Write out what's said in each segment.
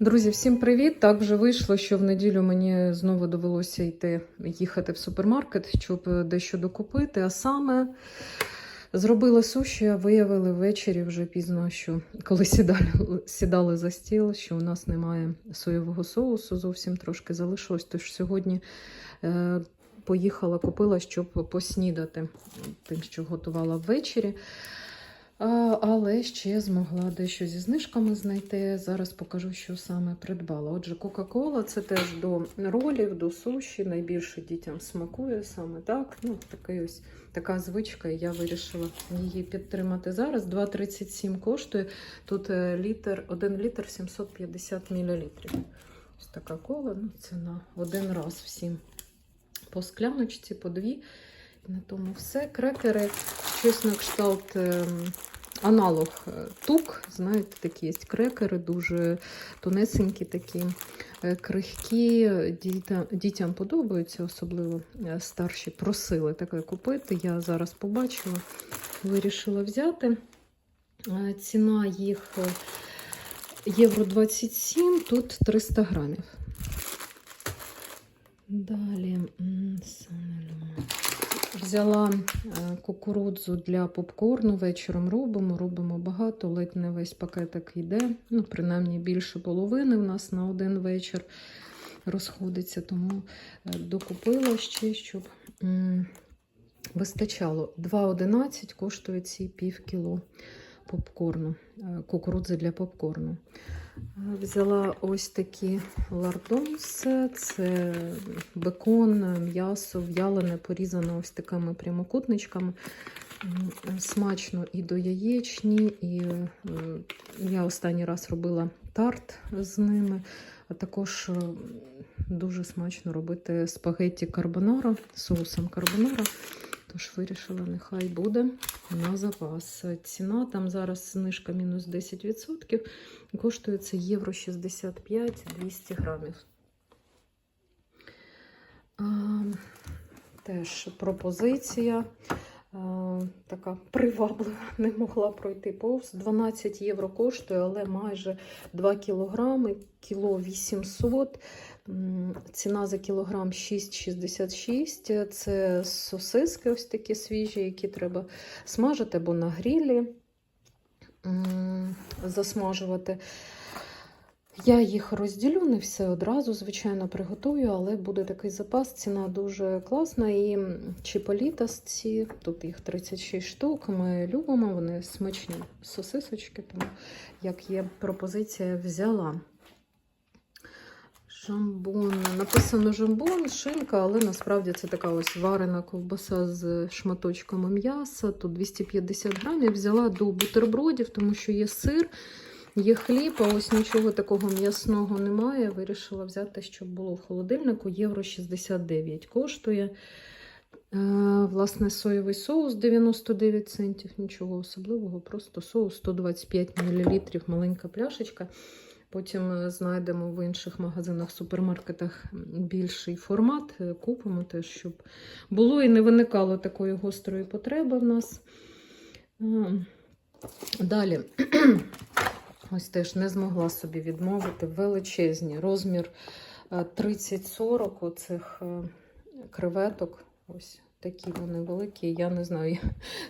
Друзі, всім привіт! Так вже вийшло, що в неділю мені знову довелося йти їхати в супермаркет, щоб дещо докупити. А саме зробила суші, а виявили ввечері вже пізно, що коли сідали, сідали за стіл, що у нас немає соєвого соусу, зовсім трошки залишилось. Тож сьогодні е, поїхала, купила, щоб поснідати тим, що готувала ввечері. Але ще змогла дещо зі знижками знайти. Зараз покажу, що саме придбала. Отже, Кока-Кола це теж до ролів, до суші. Найбільше дітям смакує саме так. Ну, такий ось така звичка, і я вирішила її підтримати зараз. 2,37 коштує. Тут е, літр, 1 літр 750 мл. Ось така кола. Ну, це один раз всім по скляночці, по дві. На тому все. Крекери, щось на кшталт. ем, Аналог е, тук, знаєте, такі є крекери, дуже тонесенькі, такі е, крихкі. Дітям, подобаються, особливо е, старші просили таке купити. Я зараз побачила, вирішила взяти. Ціна їх євро 27, тут 300 грамів. Далі. Взяла е, кукурудзу для попкорну. Вечором робимо, робимо багато, ледь не весь пакетик йде. Ну, принаймні більше половини в нас на один вечір розходиться, тому е, докупила ще, щоб вистачало. 2,11 коштує ці пів кіло попкорну, е, кукурудзи для попкорну. Е, Взяла ось такі лардонс, це бекон, м'ясо, в'ялене, порізане ось такими прямокутничками. Смачно і до яєчні, і е, я останній раз робила тарт з ними, а також дуже смачно робити спагетті карбонара, соусом карбонара. Тож вирішила, нехай буде на запас. Ціна там зараз знижка мінус 10%. Коштує це євро 65 200 грамів. А, теж пропозиція. а, Така приваблива, не могла пройти повз. 12 євро коштує, але майже 2 кілограми, кіло 800. Ціна за кілограм 6,66. Це сосиски ось такі свіжі, які треба смажити або на грілі засмажувати. Я їх розділю, не все одразу, звичайно, приготую, але буде такий запас. Ціна дуже класна. І чіполітас ці, тут їх 36 штук. Ми любимо, вони смачні сосисочки, тому як є пропозиція, взяла. Жамбон. Написано жамбон, шинка, але насправді це така ось варена ковбаса з шматочками м'яса. Тут 250 грамів. Взяла до бутербродів, тому що є сир, є хліб, а ось нічого такого м'ясного немає. Вирішила взяти, щоб було в холодильнику. Євро 69 коштує. Е, Власне, соєвий соус 99 центів, нічого особливого, просто соус 125 мл, маленька пляшечка. Потім е, знайдемо в інших магазинах, супермаркетах більший формат, е, купимо теж, щоб було і не виникало такої гострої потреби в нас. Далі, ось теж не змогла собі відмовити величезні розмір е, 30-40 оцих е, креветок. Ось такі вони великі, я не знаю.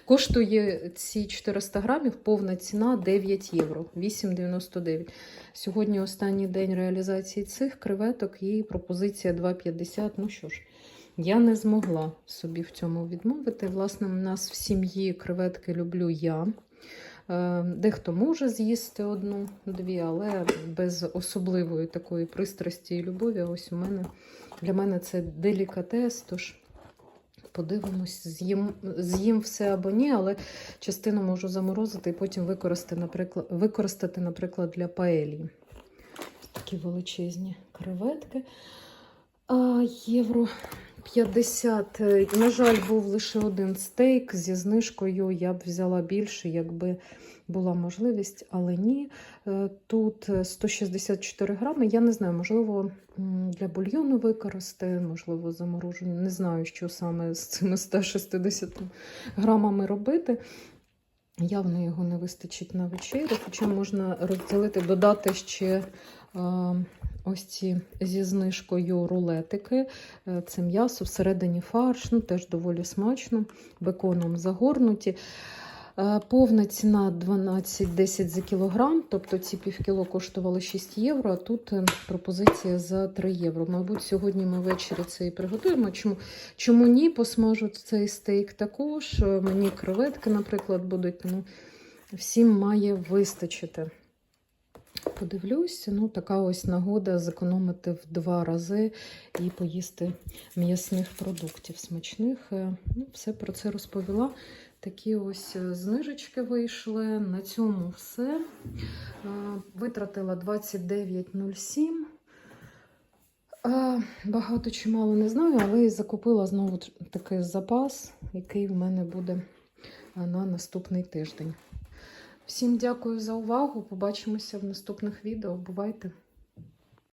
Коштує ці 400 грамів повна ціна 9 євро, 8,99. Сьогодні останній день реалізації цих креветок і пропозиція 2,50. Ну що ж, я не змогла собі в цьому відмовити. Власне, у нас в сім'ї креветки люблю я. Е, Дехто може з'їсти одну-дві, але без особливої такої пристрасті і любові. Ось у мене для мене це делікатес. Тож подивимось, з'їм, з'їм все або ні, але частину можу заморозити і потім використати, наприклад, використати, наприклад, для паелі. Такі величезні креветки. А, євро 50. Е, На жаль, був лише один стейк зі знижкою. Я б взяла більше, якби була можливість, але ні. Е, Тут 164 грами. Я не знаю, можливо, для бульйону використати, можливо, заморожені. Не знаю, що саме з цими 160 грамами робити. Явно його не вистачить на вечерю, хоча можна розділити, додати ще е, ось ці зі знижкою рулетики. Е, Це м'ясо всередині фарш, ну теж доволі смачно, беконом загорнуті. Е, Повна ціна 12,10 за кілограм, тобто ці півкіло коштували 6 євро, а тут е, пропозиція за 3 євро. Мабуть, сьогодні ми ввечері це і приготуємо. Чому, чому ні? Посмажу цей стейк також. Е, Мені креветки, наприклад, будуть, тому всім має вистачити. Подивлюсь, ну така ось нагода зекономити в два рази і поїсти м'ясних продуктів смачних. Ну, все про це розповіла. Такі ось е, знижечки вийшли. На цьому все. Е, Витратила 29,07. Е, Багато чи мало не знаю, але і закупила знову такий запас, який в мене буде на наступний тиждень. Всім дякую за увагу. Побачимося в наступних відео. Бувайте!